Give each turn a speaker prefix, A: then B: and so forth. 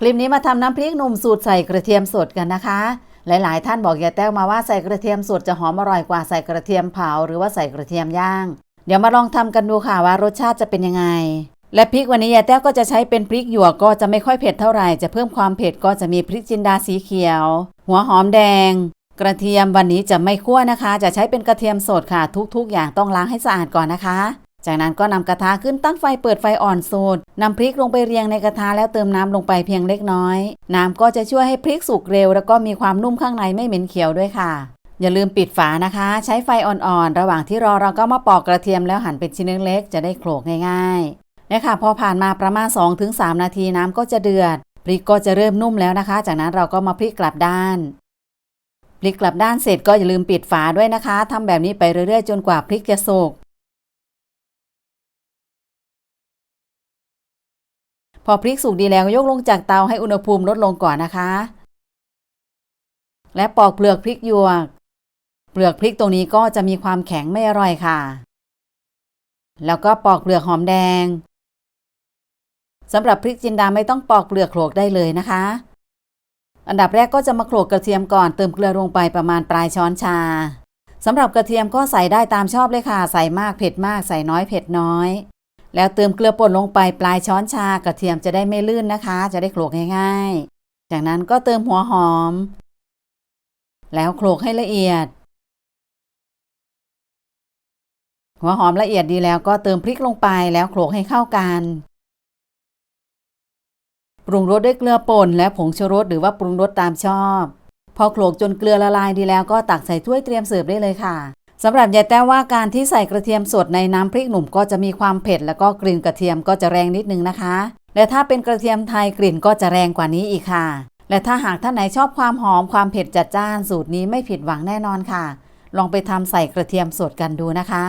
A: คลิปนี้มาทำน้ำพริกหนุ่มสูตรใส่กระเทียมสดกันนะคะ หลาย ๆ ท่านบอกยายแต้วมาว่าใส่กระเทียมสดจะหอมอร่อยกว่าใส่กระเทียมเผาหรือว่าใส่กระเทียมย่าง เดี๋ยวมาลองทำกันดูค่ะว่ารสชาติจะเป็นยังไง และพริกวันนี้ยายแต้วก็จะใช้เป็นพริกหยวกก็จะไม่ค่อยเผ็ดเท่าไหร่จะเพิ่มความเผ็ดก็จะมีพริกจินดาสีเขียว หัวหอมแดง กระเทียมวันนี้จะไม่คั่วนะคะ จะใช้เป็นกระเทียมสดค่ะ ทุก ๆ อย่างต้องล้างให้สะอาดก่อนนะคะ จากนั้นก็นำกระทะขึ้นตั้งไฟเปิดไฟอ่อนสุดนำพริกลงไปเรียงในกระทะแล้วเติมน้ำลงไปเพียงเล็กน้อย น้ำก็จะช่วยให้พริกสุกเร็ว แล้วก็มีความนุ่มข้างในไม่เหม็นเขียวด้วยค่ะ อย่าลืมปิดฝานะคะ ใช้ไฟอ่อนๆ ระหว่างที่รอเราก็มาปอกกระเทียมแล้วหั่นเป็นชิ้นเล็กๆจะได้โขลกง่ายๆเนี่ยค่ะพอผ่านมาประมาณ 2-3 นาทีน้ำก็จะเดือดพริกก็จะเริ่มนุ่มแล้วนะคะ จากนั้นเราก็มาพลิกกลับด้านพลิกกลับด้านเสร็จก็อย่าลืมปิดฝาด้วยนะคะทำแบบนี้ไปเรื่อยๆ จนกว่าพริกจะสุก พอพริกสุกดีแล้วยกลงจากเตาให้อุณหภูมิลดลงก่อนนะคะ และปอกเปลือกพริกหยวก เปลือกพริกตรงนี้ก็จะมีความแข็งไม่อร่อยค่ะ แล้วก็ปอกเปลือกหอมแดงสำหรับพริกจินดาไม่ต้องปอกเปลือกโขลกได้เลยนะคะ อันดับแรกก็จะมาโขลกกระเทียมก่อนเติมเกลือลงไปประมาณปลายช้อนชาสำหรับกระเทียมก็ใส่ได้ตามชอบเลยค่ะ ใส่มากเผ็ดมากใส่น้อยเผ็ดน้อย แล้วเติมเกลือป่นลงไปปลายช้อนชากระเทียมจะได้ไม่ลื่นนะคะ จะได้โขลกง่ายๆ จากนั้นก็เติมหัวหอม แล้วโขลกให้ละเอียด หัวหอมละเอียดดีแล้วก็เติมพริกลงไปแล้วโขลกให้เข้ากันปรุงรสด้วยเกลือป่นและผงชูรสหรือว่าปรุงรสตามชอบ พอโขลกจนเกลือละลายดีแล้วก็ตักใส่ถ้วยเตรียมเสิร์ฟได้เลยค่ะ สำหรับยายแต้วว่าการที่ใส่กระเทียมสดในน้ำพริกหนุ่มก็จะมีความเผ็ด แล้วก็กลิ่นกระเทียมก็จะแรงนิดนึงนะคะ และถ้าเป็นกระเทียมไทยกลิ่นก็จะแรงกว่านี้อีกค่ะ และถ้าหากท่านไหนชอบความหอมความเผ็ดจัดจ้านสูตรนี้ไม่ผิดหวังแน่นอนค่ะ ลองไปทำใส่กระเทียมสดกันดูนะคะ